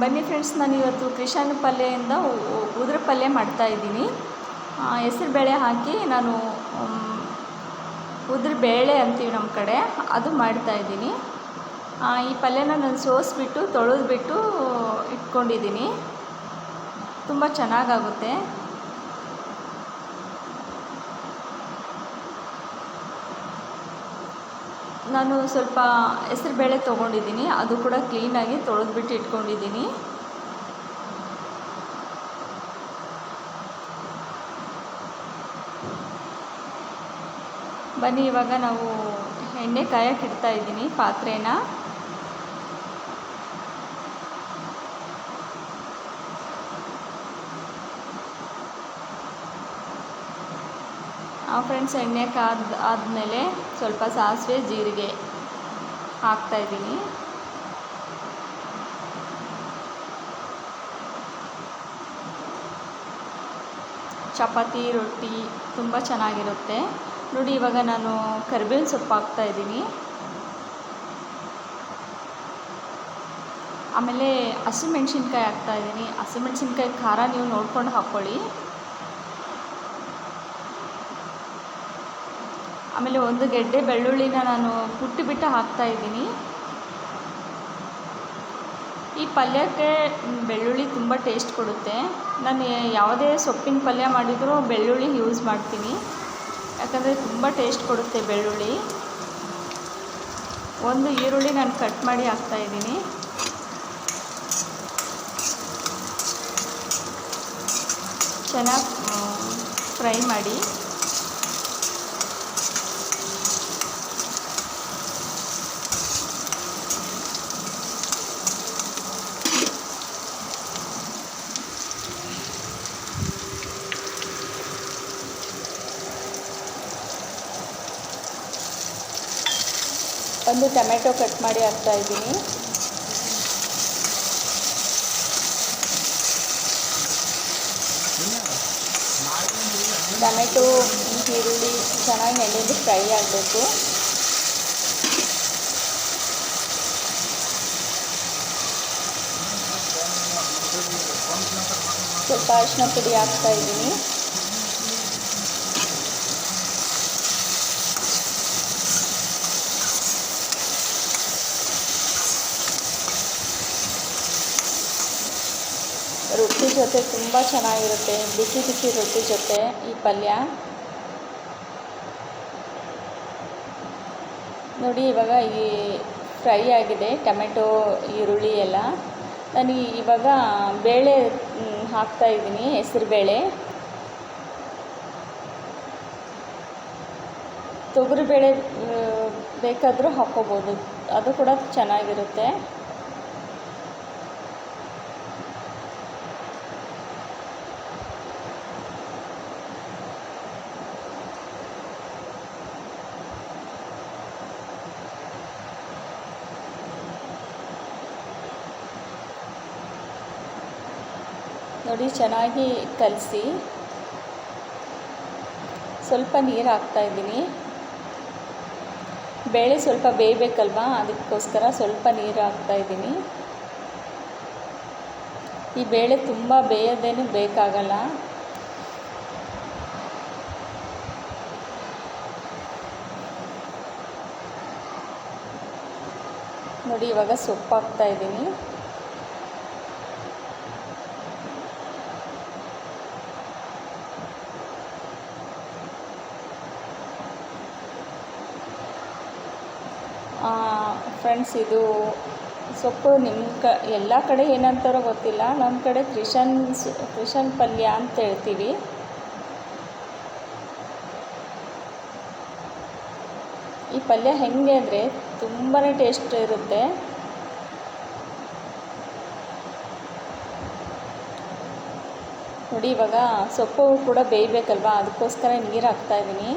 ಬನ್ನಿ ಫ್ರೆಂಡ್ಸ್ ನಾನು ಇವತ್ತು ಕೃಷಾನ ಪಲ್ಯದಿಂದ ಉದ್ರ ಪಲ್ಯ ಮಾಡ್ತಾಯಿದ್ದೀನಿ ಹೆಸರು ಬೇಳೆ ಹಾಕಿ ನಾನು ಉದ್ರ ಬೇಳೆ ಅಂತೀವಿ ನಮ್ಮ ಕಡೆ, ಅದು ಮಾಡ್ತಾಯಿದ್ದೀನಿ ಈ ಪಲ್ಯನ ನಾನು ಸೋಸಿಬಿಟ್ಟು, ತೊಳೆದ್ಬಿಟ್ಟು ಇಟ್ಕೊಂಡಿದ್ದೀನಿ. ತುಂಬ ಚೆನ್ನಾಗಾಗುತ್ತೆ. ನಾನು ಸ್ವಲ್ಪ ಹೆಸ್ರುಬೇಳೆ ತೊಗೊಂಡಿದ್ದೀನಿ. ಅದು ಕೂಡ ಕ್ಲೀನಾಗಿ ತೊಳೆದ್ಬಿಟ್ಟು ಇಟ್ಕೊಂಡಿದ್ದೀನಿ. ಬನ್ನಿ, ಇವಾಗ ನಾವು ಎಣ್ಣೆ ಕಾಯಕ್ಕೆ ಇಡ್ತಾ ಇದ್ದೀನಿ ಪಾತ್ರೆನ. ಫ್ರೆಂಡ್ಸ್ ಎಣ್ಣೆ ಕಾದ, ಆದಮೇಲೆ ಸ್ವಲ್ಪ ಸಾಸಿವೆ, ಜೀರಿಗೆ ಹಾಕ್ತಾಯಿದ್ದೀನಿ ಚಪಾತಿ, ರೊಟ್ಟಿ ತುಂಬ ಚೆನ್ನಾಗಿರುತ್ತೆ. ನೋಡಿ, ಇವಾಗ ನಾನು ಕರಿಬೇವಿನ ಸೊಪ್ಪು ಹಾಕ್ತಾಯಿದ್ದೀನಿ ಆಮೇಲೆ ಹಸಿಮೆಣ್ಸಿನ್ಕಾಯಿ ಹಾಕ್ತಾಯಿದ್ದೀನಿ ಹಸಿಮೆಣ್ಸಿನ್ಕಾಯಿ ಖಾರ ನೀವು ನೋಡ್ಕೊಂಡು ಹಾಕ್ಕೊಳ್ಳಿ. ಆಮೇಲೆ ಒಂದು ಗೆಡ್ಡೆ ಬೆಳ್ಳುಳ್ಳಿನ ನಾನು ಕುಟ್ಟಿಬಿಟ್ಟು ಹಾಕ್ತಾಯಿದ್ದೀನಿ ಈ ಪಲ್ಯಕ್ಕೆ ಬೆಳ್ಳುಳ್ಳಿ ತುಂಬ ಟೇಸ್ಟ್ ಕೊಡುತ್ತೆ. ನಾನು ಯಾವುದೇ ಸೊಪ್ಪಿನ ಪಲ್ಯ ಮಾಡಿದರೂ ಬೆಳ್ಳುಳ್ಳಿ ಯೂಸ್ ಮಾಡ್ತೀನಿ. ಯಾಕಂದರೆ ತುಂಬ ಟೇಸ್ಟ್ ಕೊಡುತ್ತೆ ಬೆಳ್ಳುಳ್ಳಿ. ಒಂದು ಈರುಳ್ಳಿ ನಾನು ಕಟ್ ಮಾಡಿ ಹಾಕ್ತಾ ಇದ್ದೀನಿ. ಚೆನ್ನಾಗಿ ಫ್ರೈ ಮಾಡಿ. ಒಂದು ಟೊಮೆಟೊ ಕಟ್ ಮಾಡಿ ಹಾಕ್ತಾಯಿದ್ದೀನಿ ಟೊಮೆಟೊ, ಈರುಳ್ಳಿ ಚೆನ್ನಾಗಿ ನೆನೆದು ಫ್ರೈ ಆಗಬೇಕು. ಸ್ವಲ್ಪ ಅರಿಶಿನ ಪುಡಿ ಹಾಕ್ತಾಯಿದ್ದೀನಿ ರೊಟ್ಟಿ ಜೊತೆ ತುಂಬ ಚೆನ್ನಾಗಿರುತ್ತೆ, ಬಿಸಿ ಬಿಸಿ ರೊಟ್ಟಿ ಜೊತೆ ಈ ಪಲ್ಯ. ನೋಡಿ, ಇವಾಗ ಈ ಫ್ರೈ ಆಗಿದೆ, ಟೊಮೆಟೊ, ಈರುಳ್ಳಿ ಎಲ್ಲ. ನಾನು ಇವಾಗ ಬೇಳೆ ಹಾಕ್ತಾಯಿದ್ದೀನಿ ಹೆಸರು ಬೇಳೆ. ತೊಗರಿಬೇಳೆ ಬೇಕಾದರೂ ಹಾಕ್ಕೋಬೋದು, ಅದು ಕೂಡ ಚೆನ್ನಾಗಿರುತ್ತೆ. ನೋಡಿ, ಚೆನ್ನಾಗಿ ಕಲಸಿ. ಸ್ವಲ್ಪ ನೀರು ಹಾಕ್ತಾಯಿದ್ದೀನಿ ಬೇಳೆ ಸ್ವಲ್ಪ ಬೇಯಬೇಕಲ್ವಾ? ಅದಕ್ಕೋಸ್ಕರ ಸ್ವಲ್ಪ ನೀರು ಹಾಕ್ತಾಯಿದ್ದೀನಿ ಈ ಬೇಳೆ ತುಂಬ ಬೇಯೋದೇನು ಬೇಕಾಗಲ್ಲ. ನೋಡಿ, ಇವಾಗ ಸೊಪ್ಪು ಹಾಕ್ತಾಯಿದ್ದೀನಿ ಫ್ರೆಂಡ್ಸ್ ಇದು ಸೊಪ್ಪು ನಿಮ್ಮ ಕ, ಎಲ್ಲ ಕಡೆ ಏನಂತಾರೋ ಗೊತ್ತಿಲ್ಲ. ನಮ್ಮ ಕಡೆ ಕ್ರಿಶನ್ಸ್ ಕ್ರಿಶನ್ ಪಲ್ಯ ಅಂತ ಹೇಳ್ತೀವಿ. ಈ ಪಲ್ಯ ಹೆಂಗೆ ಅಂದರೆ ತುಂಬಾ ಟೇಸ್ಟ್ ಇರುತ್ತೆ. ನೋಡಿ ಇವಾಗ ಸೊಪ್ಪು ಕೂಡ ಬೇಯಬೇಕಲ್ವಾ? ಅದಕ್ಕೋಸ್ಕರ ನೀರು ಹಾಕ್ತಾಯಿದ್ದೀನಿ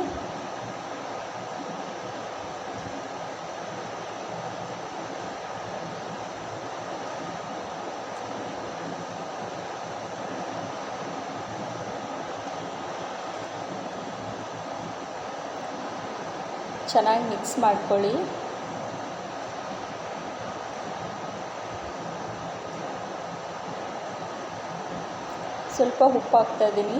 ಚೆನ್ನಾಗಿ ಮಿಕ್ಸ್ ಮಾಡ್ಕೊಳ್ಳಿ. ಸ್ವಲ್ಪ ಉಪ್ಪು ಹಾಕ್ತಾ ಇದ್ದೀನಿ.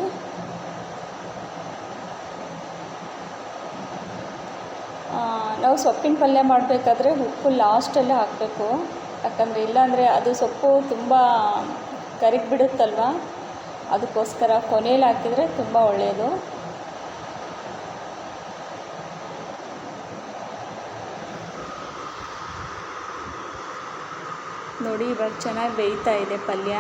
ನಾವು ಸೊಪ್ಪಿನ ಪಲ್ಯ ಮಾಡಬೇಕಾದ್ರೆ ಉಪ್ಪು ಲಾಸ್ಟಲ್ಲೇ ಹಾಕಬೇಕು. ಯಾಕಂದರೆ ಇಲ್ಲಾಂದರೆ ಅದು ಸೊಪ್ಪು ತುಂಬ ಕರಗಿಬಿಡುತ್ತಲ್ವ ಅದಕ್ಕೋಸ್ಕರ ಕೊನೆಯಲ್ಲಿ ಹಾಕಿದರೆ ತುಂಬ ಒಳ್ಳೆಯದು ನೋಡಿ ಇವಾಗ ಚೆನ್ನಾಗಿ ಬೇಯ್ತಾ ಇದೆ ಪಲ್ಯ.